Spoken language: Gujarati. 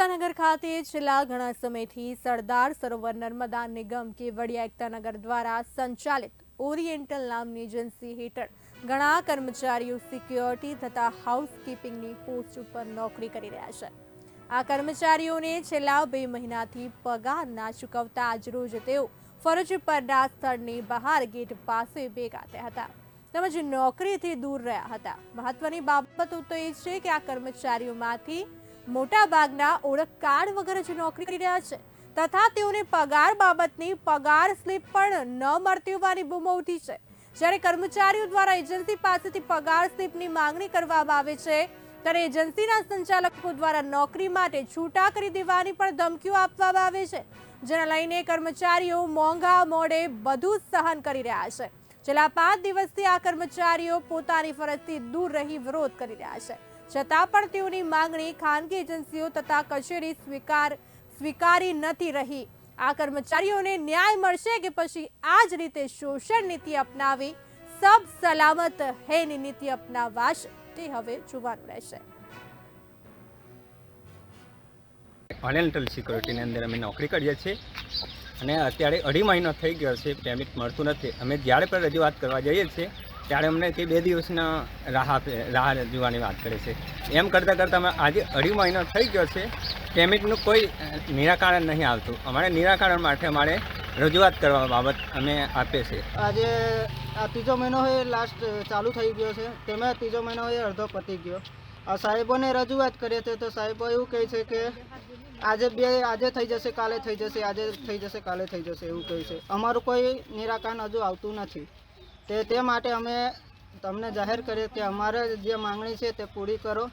એકતાનગર ખાતે છેલ્લા ઘણા સમયથી સરદાર સરોવર નર્મદા નિગમ કેવડિયા એકતાનગર દ્વારા સંચાલિત ઓરિએન્ટલ નામની એજન્સી હેઠળ ઘણા કર્મચારીઓ સિક્યોરિટી તથા હાઉસકીપિંગની પોસ્ટ ઉપર નોકરી કરી રહ્યા છે. આ કર્મચારીઓને છેલ્લા બે મહિનાથી પગાર ના ચૂકવતા આજરોજ તેઓ ફરજ પરના સ્થળની બહાર ગેટ પાસે ભેગા થયા હતા તેમજ નોકરીથી દૂર રહ્યા હતા. મહત્વની બાબતો તો એ છે કે આ કર્મચારીઓમાંથી મોટા ભાગના ઓળખ કાર્ડ વગર જ નોકરી કરી રહ્યા છે. તથા તેઓને પગાર બાબતની પગાર સ્લીપ પણ ન મળતી હોવાની બૂમો ઉઠી છે. જ્યારે કર્મચારીઓ દ્વારા એજન્સી પાસેથી પગાર સ્લીપની માંગણી કરવામાં આવે છે, ત્યારે એજન્સીના સંચાલકો દ્વારા નોકરી માટે છૂટા કરી દેવાની પણ ધમકીઓ આપવામાં આવે છે, જેને લઈને કર્મચારીઓ મોંઘા મોડે બધું સહન કરી રહ્યા છે. છેલ્લા પાંચ દિવસથી આ કર્મચારીઓ પોતાની ફરજથી દૂર રહી વિરોધ કરી રહ્યા છે. છતાં પણ તેઓની માંગણી ખાનગી એજન્સીઓ તથા કચેરી સ્વીકાર સ્વીકારી નથી રહી. આ કર્મચારીઓને ન્યાય મળશે કે પછી આ જ રીતે શોષણ નીતિ અપનાવી? સબ સલામત હૈની નીતિ અપનાવાશે? તે હવે જોવાનું રહેશે. ઓરિએન્ટલ સિક્યોરિટીની અંદર અમે નોકરી કરીએ છીએ અને અત્યારે અઢી મહિનો થઈ ગયો છે, પેમેન્ટ મળતું નથી. અમે જ્યારે પણ રજૂઆત કરવા જઈએ છીએ ત્યારે અમને તે બે દિવસના રાહ આપે, રાહ જોવાની વાત કરે છે. એમ કરતાં કરતાં અમે આજે અઢી મહિનો થઈ ગયો છે, પેમેન્ટનું કોઈ નિરાકરણ નહીં આવતું. અમારે નિરાકરણ માટે અમારે રજૂઆત કરવા બાબત અમે આપીએ છીએ આજે આ ત્રીજો મહિનો હોય લાસ્ટ ચાલુ થઈ ગયો છે. તેમાં ત્રીજો મહિનો હોય અડધો પતી ગયો. આ સાહેબોને રજૂઆત કરીએ છીએ તો સાહેબો એવું કહે છે કે આજે બે, આજે થઈ જશે, કાલે થઈ જશે, આજે થઈ જશે, કાલે થઈ જશે એવું કહે છે. અમારું કોઈ નિરાકરણ હજુ આવતું નથી. તે તે માટે અમે તમને જાહેર કરીએ કે અમારે જે માંગણી છે તે પૂરી કરો.